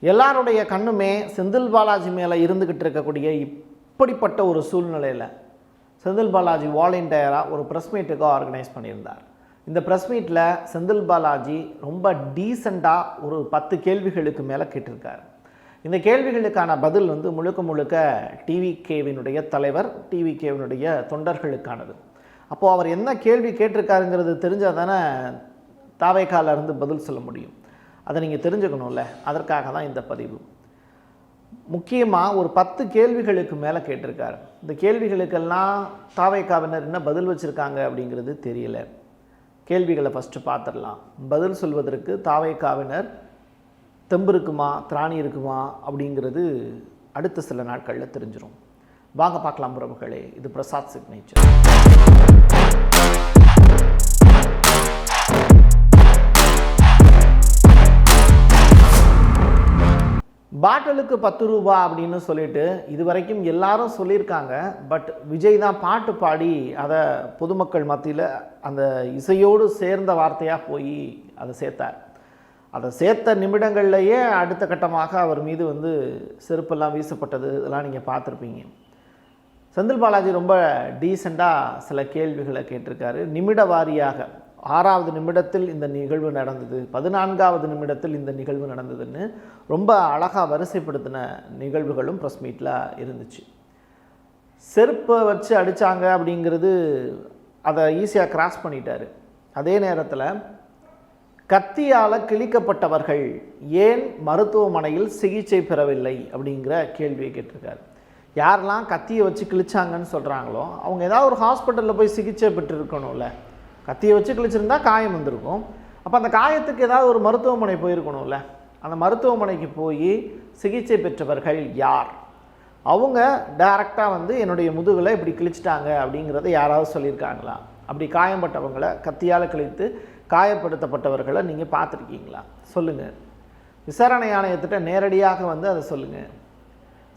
எல்லாருடைய கண்ணுமே செந்தில் பாலாஜி மேலே இருந்துக்கிட்டு இருக்கக்கூடிய இப்படிப்பட்ட ஒரு சூழ்நிலையில் செந்தில் பாலாஜி வாலண்டியராக ஒரு ப்ரெஸ் மீட்டுக்கு ஆர்கனைஸ் பண்ணியிருந்தார். இந்த ப்ரெஸ் மீட்டில் செந்தில் பாலாஜி ரொம்ப டீசெண்டாக ஒரு பத்து கேள்விகளுக்கு மேலே கேட்டிருக்கார். இந்த கேள்விகளுக்கான பதில் வந்து முழுக்க முழுக்க டிவி கேவினுடைய தலைவர் டிவி கேவினுடைய தொண்டர்களுக்கானது. அப்போது அவர் என்ன கேள்வி கேட்டிருக்காருங்கிறது தெரிஞ்சால் தானே தாவைக்காலிருந்து பதில் சொல்ல முடியும். அதை நீங்கள் தெரிஞ்சுக்கணும்ல. அதற்காக தான் இந்த பதிவு. முக்கியமாக ஒரு பத்து கேள்விகளுக்கு மேலே கேட்டிருக்காரு. இந்த கேள்விகளுக்கெல்லாம் தாவைக்காவினர் என்ன பதில் வச்சுருக்காங்க அப்படிங்கிறது தெரியல. கேள்விகளை ஃபஸ்ட்டு பார்த்துடலாம் பதில் சொல்வதற்கு தாவைக்காவினர் தெம்பு இருக்குமா திராணி இருக்குமா அப்படிங்கிறது அடுத்த சில நாட்களில் தெரிஞ்சிடும் வாங்க பார்க்கலாம் உறவுகளே இது பிரசாத் சிக்னேச்சர் பாட்டிலுக்கு பத்து ரூபா அப்படின்னு சொல்லிட்டு இது வரைக்கும் எல்லாரும் சொல்லியிருக்காங்க. பட் விஜய் தான் பாட்டு பாடி அதை பொதுமக்கள் மத்தியில் அந்த இசையோடு சேர்ந்த வார்த்தையாக போய் அதை சேர்த்தார். அதை சேர்த்த நிமிடங்கள்லேயே அடுத்த கட்டமாக அவர் மீது வந்து செருப்பெல்லாம் வீசப்பட்டது இதெல்லாம் நீங்கள் பார்த்துருப்பீங்க. செந்தில் பாலாஜி ரொம்ப டீசெண்டாக சில கேள்விகளை கேட்டிருக்காரு. நிமிட வாரியாக ஆறாவது நிமிடத்தில் இந்த நிகழ்வு நடந்தது பதினான்காவது நிமிடத்தில் இந்த நிகழ்வு நடந்ததுன்னு ரொம்ப அழகாக வரிசைப்படுத்தின நிகழ்வுகளும் ப்ரெஸ் மீட்டில் இருந்துச்சு. செருப்பை வச்சு அடித்தாங்க அப்படிங்கிறது அதை ஈஸியாக கிராஸ் பண்ணிட்டார். அதே நேரத்தில் கத்தியால் கிழிக்கப்பட்டவர்கள் ஏன் மருத்துவமனையில் சிகிச்சை பெறவில்லை அப்படிங்கிற கேள்வியை கேட்டிருக்காரு. யாரெல்லாம் கத்தியை வச்சு கிழிச்சாங்கன்னு சொல்கிறாங்களோ அவங்க ஏதாவது ஒரு ஹாஸ்பிட்டலில் போய் சிகிச்சை பெற்றிருக்கணும்ல கத்தியை வச்சு கிழிச்சிருந்தா காயம் வந்திருக்கும். அப்போ அந்த காயத்துக்கு ஏதாவது ஒரு மருத்துவமனை போயிருக்கணும்ல. அந்த மருத்துவமனைக்கு போய் சிகிச்சை பெற்றவர்கள் யார்? அவங்க டைரெக்டாக வந்து என்னுடைய முதுகில் இப்படி கிழிச்சிட்டாங்க அப்படிங்கிறத யாராவது சொல்லியிருக்காங்களா? அப்படி காயம்பட்டவங்களை கத்தியால் கிழித்து காயப்படுத்தப்பட்டவர்களை நீங்கள் பார்த்துருக்கீங்களா? சொல்லுங்கள் விசாரணை ஆணையத்திட்ட நேரடியாக வந்து அதை சொல்லுங்கள்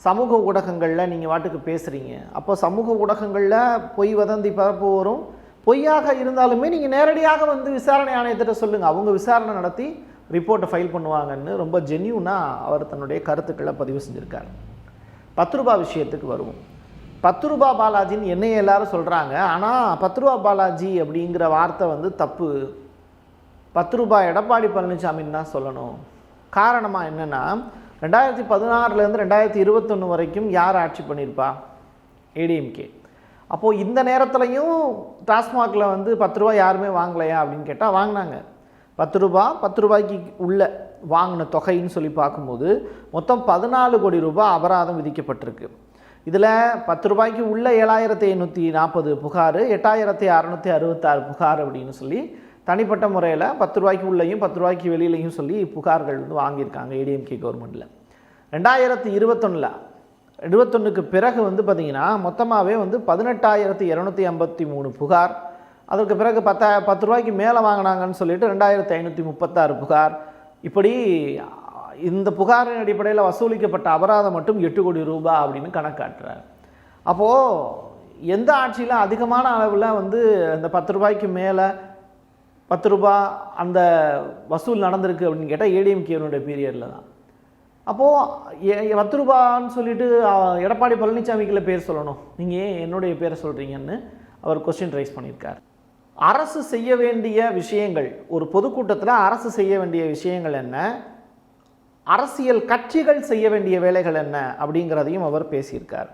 சமூக ஊடகங்களில் நீங்கள் வாட்டுக்கு பேசுகிறீங்க அப்போ சமூக ஊடகங்களில் பொய் வதந்தி பரப்பு வரும் பொய்யாக இருந்தாலுமே நீங்கள் நேரடியாக வந்து விசாரணை ஆணையத்திட்ட சொல்லுங்கள் அவங்க விசாரணை நடத்தி ரிப்போர்ட்டை ஃபைல் பண்ணுவாங்கன்னு ரொம்ப ஜென்யூனாக அவர் தன்னுடைய கருத்துக்களை பதிவு செஞ்சுருக்கார். பத்து ரூபா விஷயத்துக்கு வருவோம். பத்து ரூபா பாலாஜின்னு என்னைய எல்லாரும் சொல்கிறாங்க ஆனால் பத்து ரூபா பாலாஜி அப்படிங்கிற வார்த்தை வந்து தப்பு. பத்து ரூபாய் எடப்பாடி பழனிசாமின்னு தான் சொல்லணும். காரணமாக என்னென்னா ரெண்டாயிரத்தி பதினாறுலேருந்து ரெண்டாயிரத்தி இருபத்தொன்று வரைக்கும் யார் ஆட்சி பண்ணியிருப்பா? ஏடிஎம்கே அப்போது இந்த நேரத்துலையும் டாஸ்மாகில் வந்து பத்து ரூபா யாருமே வாங்கலையா அப்படின்னு கேட்டால் வாங்கினாங்க. பத்து ரூபா பத்து ரூபாய்க்கு உள்ள வாங்கின தொகைன்னு சொல்லி பார்க்கும்போது மொத்தம் பதினாலு கோடி ரூபாய் அபராதம் விதிக்கப்பட்டிருக்கு. இதில் பத்து ரூபாய்க்கு உள்ள ஏழாயிரத்தி எண்ணூற்றி நாற்பது புகார் எட்டாயிரத்தி அறநூற்றி அறுபத்தாறு புகார் அப்படின்னு சொல்லி தனிப்பட்ட முறையில் பத்து ரூபாய்க்கு உள்ளேயும் பத்து ரூபாய்க்கு வெளியிலையும் சொல்லி புகார்கள் வந்து வாங்கியிருக்காங்க ஏடிஎம்கே கவர்மெண்ட்டில் ரெண்டாயிரத்தி இருபத்தொன்னில் இருபத்தொன்னுக்கு பிறகு வந்து பார்த்திங்கன்னா மொத்தமாகவே வந்து பதினெட்டாயிரத்தி இரநூத்தி ஐம்பத்தி மூணு புகார். அதற்கு பிறகு பத்தா பத்து ரூபாய்க்கு மேலே வாங்கினாங்கன்னு சொல்லிட்டு ரெண்டாயிரத்தி ஐநூற்றி முப்பத்தாறு புகார். இப்படி இந்த புகாரின் அடிப்படையில் வசூலிக்கப்பட்ட அபராதம் மட்டும் எட்டு கோடி ரூபாய் அப்படின்னு கணக்காட்டுறார். அப்போது எந்த ஆட்சியில் அதிகமான அளவில் வந்து இந்த பத்து ரூபாய்க்கு மேலே பத்து ரூபா அந்த வசூல் நடந்திருக்கு அப்படின்னு கேட்டால் ஏடிஎம்கேனுடைய பீரியடில் தான். அப்போது பத்து ரூபான்னு சொல்லிட்டு எடப்பாடி பழனிசாமிக்குள்ள பேர் சொல்லணும். நீங்கள் ஏன் என்னுடைய பேரை சொல்கிறீங்கன்னு அவர் கொஸ்டின் ரைஸ் பண்ணியிருக்கார். அரசு செய்ய வேண்டிய விஷயங்கள் ஒரு பொதுக்கூட்டத்தில் அரசு செய்ய வேண்டிய விஷயங்கள் என்ன? அரசியல் கட்சிகள் செய்ய வேண்டிய வேலைகள் என்ன? அப்படிங்கிறதையும் அவர் பேசியிருக்கார்.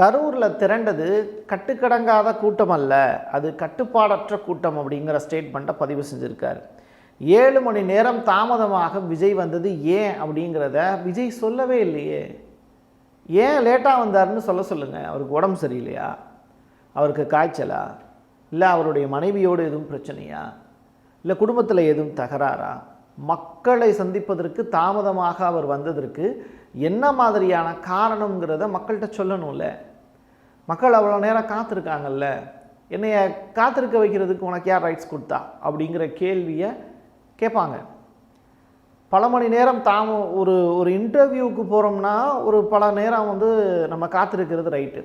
கரூரில் திரண்டது கட்டுக்கடங்காத கூட்டம் அல்ல அது கட்டுப்பாடற்ற கூட்டம் அப்படிங்கிற ஸ்டேட்மெண்ட்டை பதிவு செஞ்சுருக்கார். ஏழு மணி நேரம் தாமதமாக விஜய் வந்தது ஏன் அப்படிங்கிறத விஜய் சொல்லவே இல்லையே. ஏன் லேட்டாக வந்தார்னு சொல்ல சொல்லுங்கள் அவருக்கு உடம்பு சரியில்லையா? அவருக்கு காய்ச்சலா? இல்லை அவருடைய மனைவியோடு எதுவும் பிரச்சனையா? இல்லை குடும்பத்தில் எதுவும் தகராறா? மக்களை சந்திப்பதற்கு தாமதமாக அவர் வந்ததற்கு என்ன மாதிரியான காரணங்கிறத மக்கள்கிட்ட சொல்லணும்ல. மக்கள் அவ்வளோ நேரம் காத்திருக்காங்கல்ல. என்னைய காத்திருக்க வைக்கிறதுக்கு உனக்கு யார் ரைட்ஸ் கொடுத்தா? அப்படிங்கிற கேள்வியை கேட்பாங்க. பல மணி நேரம் தாம ஒரு ஒரு இன்டர்வியூவுக்கு போகிறோம்னா ஒரு பல நேரம் வந்து நம்ம காத்திருக்கிறது ரைட்டு.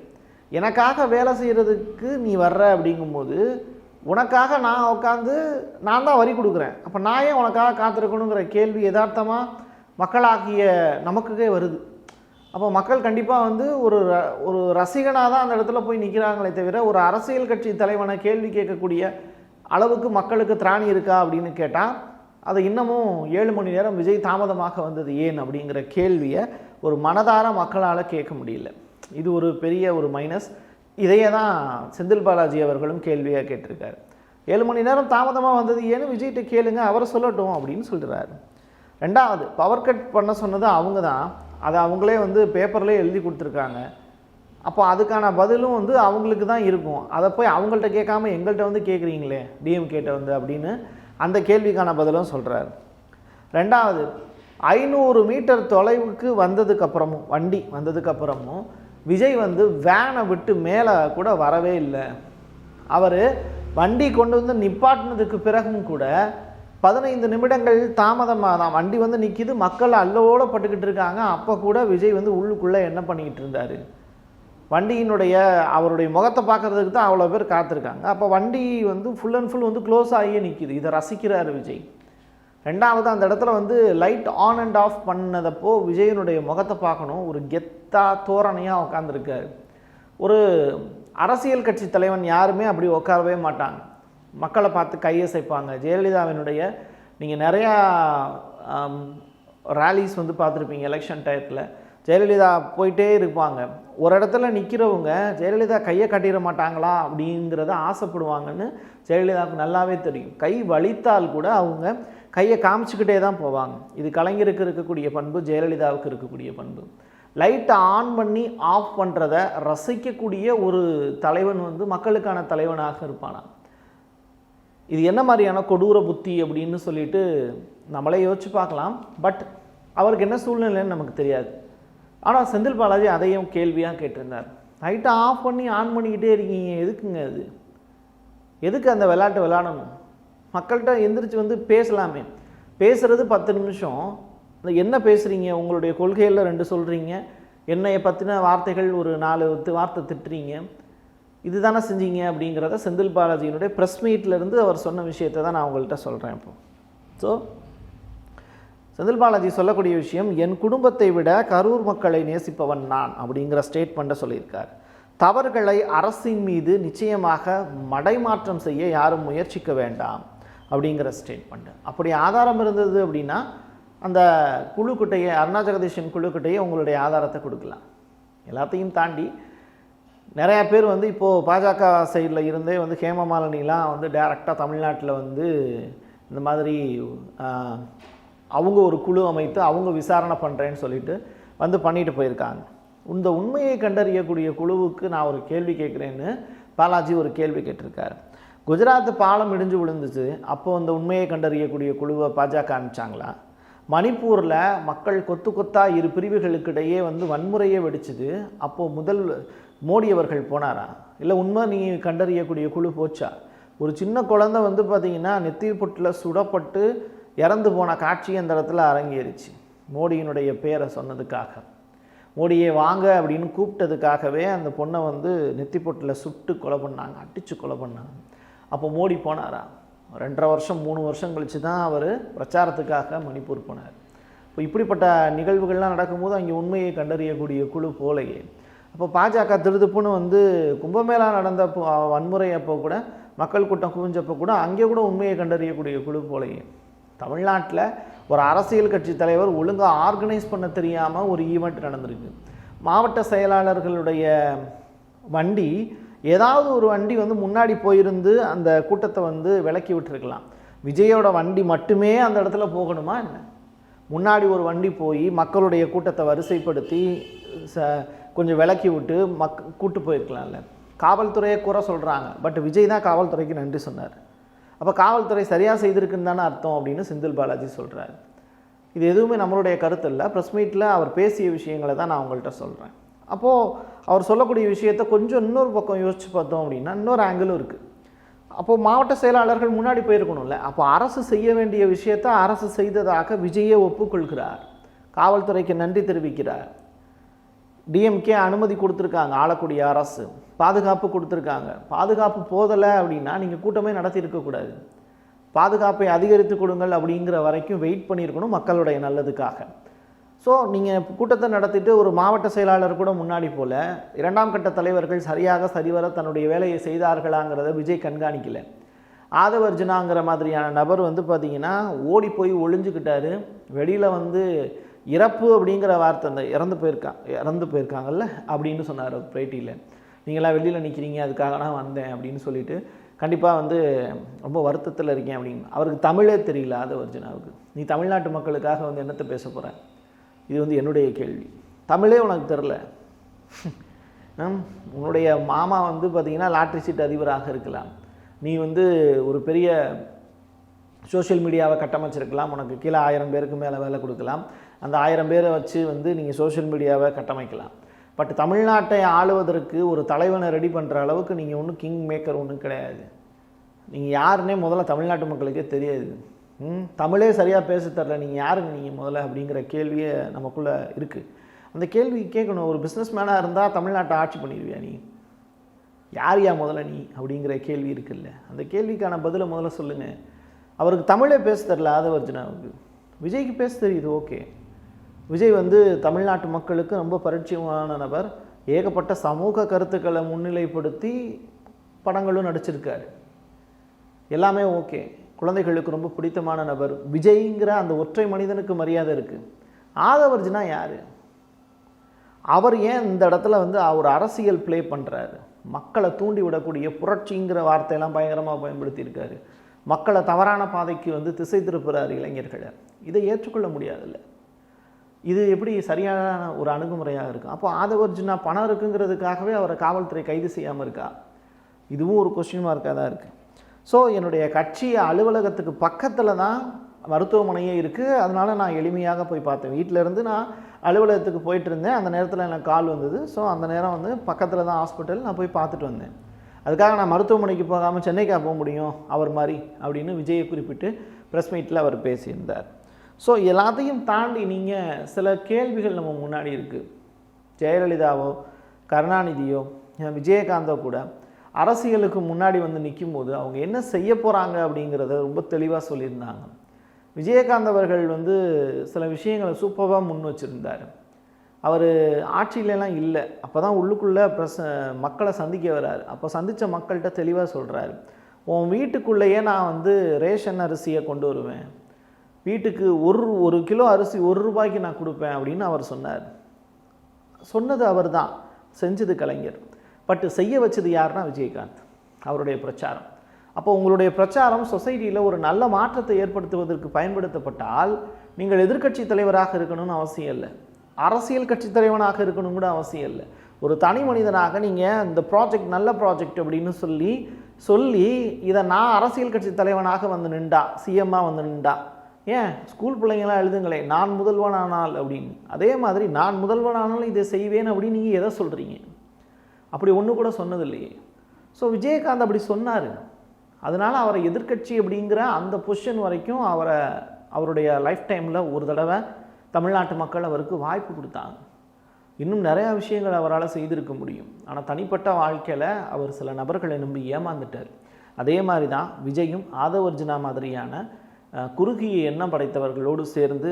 எனக்காக வேலை செய்கிறதுக்கு நீ வர்ற அப்படிங்கும்போது உனக்காக நான் உட்காந்து நான் தான் வரி கொடுக்குறேன். அப்போ நான் ஏன் உனக்காக காத்திருக்கணுங்கிற கேள்வி யதார்த்தமாக மக்களாகிய நமக்குக்கே வருது. அப்போ மக்கள் கண்டிப்பாக வந்து ஒரு ர- ஒரு ரசிகனாக தான் அந்த இடத்துல போய் நிற்கிறாங்களே தவிர ஒரு அரசியல் கட்சி தலைவனை கேள்வி கேட்கக்கூடிய அளவுக்கு மக்களுக்கு திராணி இருக்கா அப்படின்னு கேட்டால் அதை இன்னமும் ஏழு மணி நேரம் விஜய் தாமதமாக வந்தது ஏன் அப்படிங்கிற கேள்வியை ஒரு மனதார மக்களால் கேட்க முடியல. இது ஒரு பெரிய ஒரு மைனஸ் இதையே தான் செந்தில் பாலாஜி அவர்களும் கேள்வியாக கேட்டிருக்காரு. ஏழு மணி நேரம் தாமதமாக வந்தது ஏன்னு விஜய்கிட்ட கேளுங்க அவர் சொல்லட்டும் அப்படின்னு சொல்கிறாரு ரெண்டாவது பவர் கட் பண்ண சொன்னது அவங்க தான். அதை அவங்களே வந்து பேப்பர்லேயே எழுதி கொடுத்துருக்காங்க. அப்போ அதுக்கான பதிலும் வந்து அவங்களுக்கு தான் இருக்கும். அதை போய் அவங்கள்ட்ட கேட்காம எங்கள்கிட்ட வந்து கேட்குறீங்களே டிஎம் கேட்ட வந்து அப்படின்னு அந்த கேள்விக்கான பதிலும் சொல்கிறாரு ரெண்டாவது ஐநூறு மீட்டர் தொலைவுக்கு வந்ததுக்கப்புறமும் வண்டி வந்ததுக்கப்புறமும் விஜய் வந்து வேனை விட்டு மேலே கூட வரவே இல்லை. அவர் வண்டி கொண்டு வந்து நிப்பாட்டினதுக்கு பிறகும் கூட பதினைந்து நிமிடங்கள் தாமதமாக தான் வண்டி வந்து நிற்கிது மக்கள் அல்லோட பட்டுக்கிட்டு இருக்காங்க. அப்போ கூட விஜய் வந்து உள்ளுக்குள்ளே என்ன பண்ணிக்கிட்டு இருந்தார்? வண்டியினுடைய அவருடைய முகத்தை பார்க்கறதுக்கு தான் அவ்வளோ பேர் காத்திருக்காங்க. அப்போ வண்டி வந்து ஃபுல் அண்ட் ஃபுல் வந்து க்ளோஸ் ஆகியே நிற்கிது இதை ரசிக்கிறார் விஜய். ரெண்டாவது அந்த இடத்துல வந்து லைட் ஆன் அண்ட் ஆஃப் பண்ணதப்போ விஜயனுடைய முகத்தை பார்க்கணும். ஒரு கெத்தா தோரணையாக உட்காந்துருக்காரு ஒரு அரசியல் கட்சி தலைவன் யாருமே அப்படி உட்காரவே மாட்டாங்க. மக்களை பார்த்து கையசைப்பாங்க ஜெயலலிதாவினுடைய நீங்கள் நிறையா ரேலிஸ் வந்து பார்த்துருப்பீங்க எலெக்ஷன் டயத்தில் ஜெயலலிதா போயிட்டே இருப்பாங்க. ஒரு இடத்துல நிற்கிறவங்க ஜெயலலிதா கையை கட்டிட மாட்டாங்களா அப்படிங்கிறத ஆசைப்படுவாங்கன்னு ஜெயலலிதாவுக்கு நல்லாவே தெரியும். கை வலித்தால் கூட அவங்க கையை காமிச்சிக்கிட்டே தான் போவாங்க. இது கலைஞருக்கு இருக்கக்கூடிய பண்பு ஜெயலலிதாவுக்கு இருக்கக்கூடிய பண்பு. லைட்டை ஆன் பண்ணி ஆஃப் பண்ணுறத ரசிக்கக்கூடிய ஒரு தலைவன் வந்து மக்களுக்கான தலைவனாக இருப்பானா? இது என்ன மாதிரியான கொடூர புத்தி அப்படின்னு சொல்லிட்டு நம்மளே யோசிச்சு பார்க்கலாம். பட் அவருக்கு என்ன சூழ்நிலைன்னு நமக்கு தெரியாது. ஆனால் செந்தில் பாலாஜி அதையும் கேள்வியாக கேட்டிருந்தார். நைட்டை ஆஃப் பண்ணி ஆன் பண்ணிக்கிட்டே இருக்கீங்க. எதுக்குங்க அது? எதுக்கு அந்த விளையாட்டு விளையாடணும்? மக்கள்கிட்ட எந்திரிச்சு வந்து பேசலாமே. பேசுறது பத்து நிமிஷம். அந்த என்ன பேசுகிறீங்க உங்களுடைய கொள்கையில் ரெண்டு சொல்கிறீங்க என்னைய பற்றின வார்த்தைகள் ஒரு நாலு வார்த்தை திட்டுறீங்க. இது தானே செஞ்சீங்க அப்படிங்கிறத செந்தில் பாலாஜியினுடைய ப்ரெஸ் இருந்து அவர் சொன்ன விஷயத்தை தான் நான் உங்கள்கிட்ட சொல்கிறேன் இப்போ. ஸோ செந்தில் பாலாஜி சொல்லக்கூடிய விஷயம் என் குடும்பத்தை விட கரூர் மக்களை நேசிப்பவன் நான் அப்படிங்கிற ஸ்டேட்மெண்ட்டை சொல்லியிருக்கார். தவறுகளை அரசின் மீது நிச்சயமாக மடைமாற்றம் செய்ய யாரும் முயற்சிக்க வேண்டாம் அப்படிங்கிற ஸ்டேட்மெண்ட் அப்படி ஆதாரம் இருந்தது அப்படின்னா அந்த குழுக்கிட்டையே அருணா குழுக்கிட்டையே உங்களுடைய ஆதாரத்தை கொடுக்கலாம். எல்லாத்தையும் தாண்டி நிறையா பேர் வந்து இப்போது பாஜக சைடில் இருந்தே வந்து ஹேமமாலினிலாம் வந்து டைரெக்டாக தமிழ்நாட்டில் வந்து இந்த மாதிரி அவங்க ஒரு குழு அமைத்து அவங்க விசாரணை பண்ணுறேன்னு சொல்லிட்டு வந்து பண்ணிட்டு போயிருக்காங்க. இந்த உண்மையை கண்டறியக்கூடிய குழுவுக்கு நான் ஒரு கேள்வி கேட்குறேன்னு பாலாஜி ஒரு கேள்வி கேட்டிருக்காரு. குஜராத் பாலம் இடிஞ்சு விழுந்துச்சு. அப்போ அந்த உண்மையை கண்டறியக்கூடிய குழுவை பாஜக அனுப்பிச்சாங்களா? மணிப்பூரில் மக்கள் கொத்து கொத்தா இரு பிரிவுகளுக்கிடையே வந்து வன்முறையே வெடிச்சுது. அப்போது முதல் மோடி அவர்கள் போனாரா? இல்லை உண்மை நீ கண்டறியக்கூடிய குழு போச்சா? ஒரு சின்ன குழந்தை வந்து பார்த்திங்கன்னா நெத்தி புட்டில் சுடப்பட்டு இறந்து போன காட்சி அந்த இடத்துல அரங்கேறிச்சு. மோடியினுடைய பேரை சொன்னதுக்காக. மோடியை வாங்க அப்படின்னு கூப்பிட்டதுக்காகவே அந்த பொண்ணை வந்து நெத்திப்பொட்டில் சுட்டு கொலை பண்ணாங்க அடித்து கொலை பண்ணாங்க. அப்போ மோடி போனாரா? ரெண்டரை வருஷம் மூணு வருஷம் கழித்து தான் அவர் பிரச்சாரத்துக்காக மணிப்பூர் போனார். இப்போ இப்படிப்பட்ட நிகழ்வுகள்லாம் நடக்கும்போது அங்கே உண்மையை கண்டறியக்கூடிய குழு போலையே. அப்போ பாஜக திருதுப்புன்னு வந்து கும்பமேளா நடந்த வன்முறை அப்போ கூட மக்கள் கூட்டம் குவிஞ்சப்போ கூட அங்கே கூட உண்மையை கண்டறியக்கூடிய குழு போலையே. தமிழ்நாட்டில் ஒரு அரசியல் கட்சி தலைவர் ஒழுங்காக ஆர்கனைஸ் பண்ண தெரியாமல் ஒரு ஈவெண்ட் நடந்திருக்கு. மாவட்ட செயலாளர்களுடைய வண்டி ஏதாவது ஒரு வண்டி வந்து முன்னாடி போயிருந்து அந்த கூட்டத்தை வந்து விலக்கி விட்டுருக்கலாம். விஜயோட வண்டி மட்டுமே அந்த இடத்துல போகணுமா என்ன? முன்னாடி ஒரு வண்டி போய் மக்களுடைய கூட்டத்தை வரிசைப்படுத்தி ச கொஞ்சம் விலக்கி விட்டு மக் கூட்டு போயிருக்கலாம்ல. காவல்துறையை குறை சொல்கிறாங்க பட் விஜய் தான் காவல்துறைக்கு நன்றி சொன்னார். அப்போ காவல்துறை சரியாக செய்திருக்குன்னு தானே அர்த்தம் அப்படின்னு செந்தில் பாலாஜி சொல்கிறார் இது எதுவுமே நம்மளுடைய கருத்து இல்லை ப்ரெஸ் மீட்டில் அவர் பேசிய விஷயங்களை தான் நான் உங்கள்கிட்ட சொல்கிறேன் அப்போது அவர் சொல்லக்கூடிய விஷயத்தை கொஞ்சம் இன்னொரு பக்கம் யோசித்து பார்த்தோம் அப்படின்னா இன்னொரு ஆங்கிளும் இருக்குது அப்போது மாவட்ட செயலாளர்கள் முன்னாடி போயிருக்கணும்ல. அப்போ அரசு செய்ய வேண்டிய விஷயத்தை அரசு செய்ததாக விஜயே ஒப்புக்கொள்கிறார். காவல்துறைக்கு நன்றி தெரிவிக்கிறார். டிஎம்கே அனுமதி கொடுத்துருக்காங்க. ஆளக்கூடிய அரசு பாதுகாப்பு கொடுத்துருக்காங்க. பாதுகாப்பு போதலை அப்படின்னா நீங்கள் கூட்டமே நடத்தியிருக்கக்கூடாது பாதுகாப்பை அதிகரித்து கொடுங்கள் அப்படிங்கிற வரைக்கும் வெயிட் பண்ணியிருக்கணும் மக்களுடைய நல்லதுக்காக. ஸோ நீங்கள் கூட்டத்தை நடத்திட்டு ஒரு மாவட்ட செயலாளர் கூட முன்னாடி போல் இரண்டாம் கட்ட தலைவர்கள் சரியாக சரிவர தன்னுடைய வேலையை செய்தார்களாங்கிறத விஜய் கண்காணிக்கல. ஆதவர்ஜுனாங்கிற மாதிரியான நபர் வந்து பார்த்திங்கன்னா ஓடி போய் ஒளிஞ்சுக்கிட்டாரு. வெளியில் வந்து இறப்பு அப்படிங்கிற வார்த்தை அந்த இறந்து போயிருக்கான் இறந்து போயிருக்காங்கல்ல? அப்படின்னு சொன்னார் பேட்டியில் நீங்களாம் வெளியில் நிற்கிறீங்க அதுக்காக நான் வந்தேன் அப்படின்னு சொல்லிட்டு கண்டிப்பாக வந்து ரொம்ப வருத்தத்தில் இருக்கேன் அப்படின்னு. அவருக்கு தமிழே தெரியல ஆதவர்ஜுனாவுக்கு நீ தமிழ்நாட்டு மக்களுக்காக வந்து என்னத்தை பேச போகிற இது வந்து என்னுடைய கேள்வி. தமிழே உனக்கு தெரில உன்னுடைய மாமா வந்து பார்த்தீங்கன்னா லாட்ரி சீட் அதிபராக இருக்கலாம். நீ வந்து ஒரு பெரிய சோஷியல் மீடியாவை கட்டமைச்சிருக்கலாம். உனக்கு கீழே ஆயிரம் பேருக்கு மேலே வேலை கொடுக்கலாம். அந்த ஆயிரம் பேரை வச்சு வந்து நீங்கள் சோஷியல் மீடியாவை கட்டமைக்கலாம். பட் தமிழ்நாட்டை ஆளுவதற்கு ஒரு தலைவனை ரெடி பண்ணுற அளவுக்கு நீங்கள் ஒன்றும் கிங் மேக்கர் ஒன்றும் கிடையாது. நீங்கள் யாருன்னே முதல்ல தமிழ்நாட்டு மக்களுக்கே தெரியாது. ம்? தமிழே சரியாக பேச தரல. நீங்கள் யாருங்க நீங்கள் முதல்ல அப்படிங்கிற கேள்வியே நமக்குள்ளே இருக்குது அந்த கேள்வி கேட்கணும். ஒரு பிஸ்னஸ் மேனாக இருந்தால் தமிழ்நாட்டை ஆட்சி பண்ணிடுவியா நீ? யார் யா முதல்ல நீ? அப்படிங்கிற கேள்வி இருக்குல்ல. அந்த கேள்விக்கான பதிலை முதல்ல சொல்லுங்கள் அவருக்கு தமிழே பேச தெரில. ஆதவர்ஜுனாவுக்கு. விஜய்க்கு பேச தெரியுது. ஓகே. விஜய் வந்து தமிழ்நாட்டு மக்களுக்கு ரொம்ப பரிச்சயமான நபர். ஏகப்பட்ட சமூக கருத்துக்களை முன்னிலைப்படுத்தி படங்களும் நடிச்சிருக்காரு. எல்லாமே ஓகே. குழந்தைகளுக்கு ரொம்ப பிடித்தமான நபர். விஜய்ங்கிற அந்த ஒற்றை மனிதனுக்கு மரியாதை இருக்குது ஆதவர்ஜினா யார்? அவர் ஏன் இந்த இடத்துல வந்து அவர் அரசியல் ப்ளே பண்ணுறாரு மக்களை தூண்டி விடக்கூடிய புரட்சிங்கிற வார்த்தையெல்லாம் பயங்கரமாக பயன்படுத்தியிருக்காரு. மக்களை தவறான பாதைக்கு வந்து திசை திருப்புறாரு இளைஞர்களை. இதை ஏற்றுக்கொள்ள முடியாதில்லை. இது எப்படி சரியான ஒரு அணுகுமுறையாக இருக்கும் அப்போ ஆதவர்ஜுனா பணம் இருக்குங்கிறதுக்காகவே அவரை காவல்துறை கைது செய்யாமல் இருக்கா? இதுவும் ஒரு கொஸ்டின் மார்க்காக தான் இருக்குது ஸோ என்னுடைய கட்சி அலுவலகத்துக்கு பக்கத்தில் தான் மருத்துவமனையே இருக்குது அதனால் நான் எளிமையாக போய் பார்த்தேன். வீட்டிலேருந்து நான் அலுவலகத்துக்கு போயிட்டு இருந்தேன். அந்த நேரத்தில் எனக்கு கால் வந்தது. ஸோ அந்த நேரம் வந்து பக்கத்தில் தான் ஹாஸ்பிட்டல் நான் போய் பார்த்துட்டு வந்தேன். அதுக்காக நான் மருத்துவமனைக்கு போகாமல் சென்னைக்கா போக முடியும்? அவர் மாதிரி அப்படின்னு விஜயை குறிப்பிட்டு ப்ரெஸ் மீட்டில் அவர் பேசியிருந்தார். ஸோ எல்லாத்தையும் தாண்டி நீங்கள் சில கேள்விகள் நம்ம முன்னாடி இருக்குது ஜெயலலிதாவோ கருணாநிதியோ விஜயகாந்தோ கூட அரசியலுக்கு முன்னாடி வந்து நிற்கும்போது அவங்க என்ன செய்ய போகிறாங்க அப்படிங்கிறத ரொம்ப தெளிவாக சொல்லியிருந்தாங்க. விஜயகாந்த் அவர்கள் வந்து சில விஷயங்களை சூப்பராக முன் வச்சுருந்தார். அவர் ஆட்சியிலலாம் இல்லை. அப்போ தான் உள்ளுக்குள்ளே பிரச மக்களை சந்திக்க வர்றாரு அப்போ சந்தித்த மக்கள்கிட்ட தெளிவாக சொல்கிறாரு உன் வீட்டுக்குள்ளேயே நான் வந்து ரேஷன் அரிசியை கொண்டு வருவேன். வீட்டுக்கு ஒரு ஒரு கிலோ அரிசி ஒரு ரூபாய்க்கு நான் கொடுப்பேன் அப்படின்னு அவர் சொன்னார். சொன்னது அவர் தான் செஞ்சது கலைஞர். பட் செய்ய வச்சது யாருன்னா விஜயகாந்த். அவருடைய பிரச்சாரம். அப்போ உங்களுடைய பிரச்சாரம் சொசைட்டியில் ஒரு நல்ல மாற்றத்தை ஏற்படுத்துவதற்கு பயன்படுத்தப்பட்டால் நீங்கள் எதிர்க்கட்சி தலைவராக இருக்கணும்னு அவசியம் இல்லை. அரசியல் கட்சி தலைவனாக இருக்கணும் கூட அவசியம் இல்லை. ஒரு தனி மனிதனாக நீங்கள் இந்த ப்ராஜெக்ட் நல்ல ப்ராஜெக்ட் அப்படின்னு சொல்லி சொல்லி இதை நான் அரசியல் கட்சி தலைவனாக வந்து நின்றா சிஎம்மாக வந்து நின்றா ஏன்? ஸ்கூல் பிள்ளைங்களாம் எழுதுங்களே நான் முதல்வனானால் அப்படின்னு. அதே மாதிரி நான் முதல்வனானாலும் இதை செய்வேன் அப்படின்னு நீங்கள் எதை சொல்கிறீங்க அப்படி ஒன்று கூட சொன்னது இல்லையே ஸோ விஜயகாந்த் அப்படி சொன்னார். அதனால் அவரை எதிர்க்கட்சி அப்படிங்கிற அந்த பொசிஷன் வரைக்கும் அவரை அவருடைய லைஃப் டைமில் ஒரு தடவை தமிழ்நாட்டு மக்கள் அவருக்கு வாய்ப்பு கொடுத்தாங்க. இன்னும் நிறையா விஷயங்கள் அவரால் செய்திருக்க முடியும். ஆனால் தனிப்பட்ட வாழ்க்கையில் அவர் சில நபர்களை நம்பி ஏமாந்துட்டார். அதே மாதிரி தான் விஜயும் ஆதவர்ஜுனா மாதிரியான குறுகிய எண்ணம் படைத்தவர்களோடு சேர்ந்து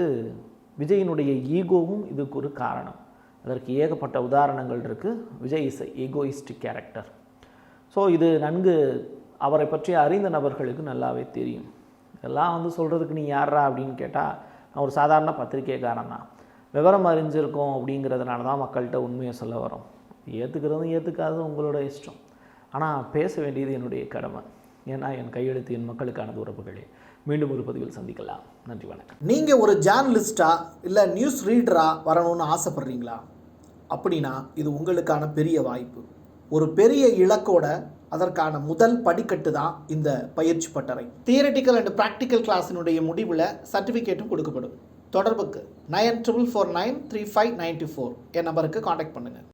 விஜயினுடைய ஈகோவும் இதுக்கு ஒரு காரணம். அதற்கு ஏகப்பட்ட உதாரணங்கள் இருக்குது Vijay is egoistic character so இது நன்கு அவரை பற்றி அறிந்த நபர்களுக்கு நல்லாவே தெரியும். இதெல்லாம் வந்து சொல்கிறதுக்கு நீ யாரா அப்படின்னு கேட்டால் நான் ஒரு சாதாரண பத்திரிகைக்காரன் தான். விவரம் அறிஞ்சிருக்கோம் அப்படிங்கிறதுனால தான் மக்கள்கிட்ட உண்மையை சொல்ல வரோம். ஏற்றுக்கிறதும் ஏற்றுக்காததும் உங்களோட இஷ்டம். ஆனால் பேச வேண்டியது என்னுடைய கடமை. ஏன்னா என் கையெழுத்து என் மக்களுக்கானது உறவுகளே. மீண்டும் ஒரு பதிவில் சந்திக்கலாம். நன்றி வணக்கம். நீங்கள் ஒரு ஜேர்னலிஸ்ட்டாக இல்லை நியூஸ் ரீடராக வரணும்னு ஆசைப்பட்றீங்களா? அப்படின்னா இது உங்களுக்கான பெரிய வாய்ப்பு. ஒரு பெரிய இலக்கோட அதற்கான முதல் படிக்கட்டு தான் இந்த பயிற்சி பட்டறை. தியரட்டிக்கல் அண்ட் ப்ராக்டிக்கல் கிளாஸினுடைய முடிவில் சர்டிஃபிகேட்டும் கொடுக்கப்படும். தொடர்புக்கு nine triple four nine three five ninety four என் நம்பருக்கு காண்டாக்ட் பண்ணுங்கள்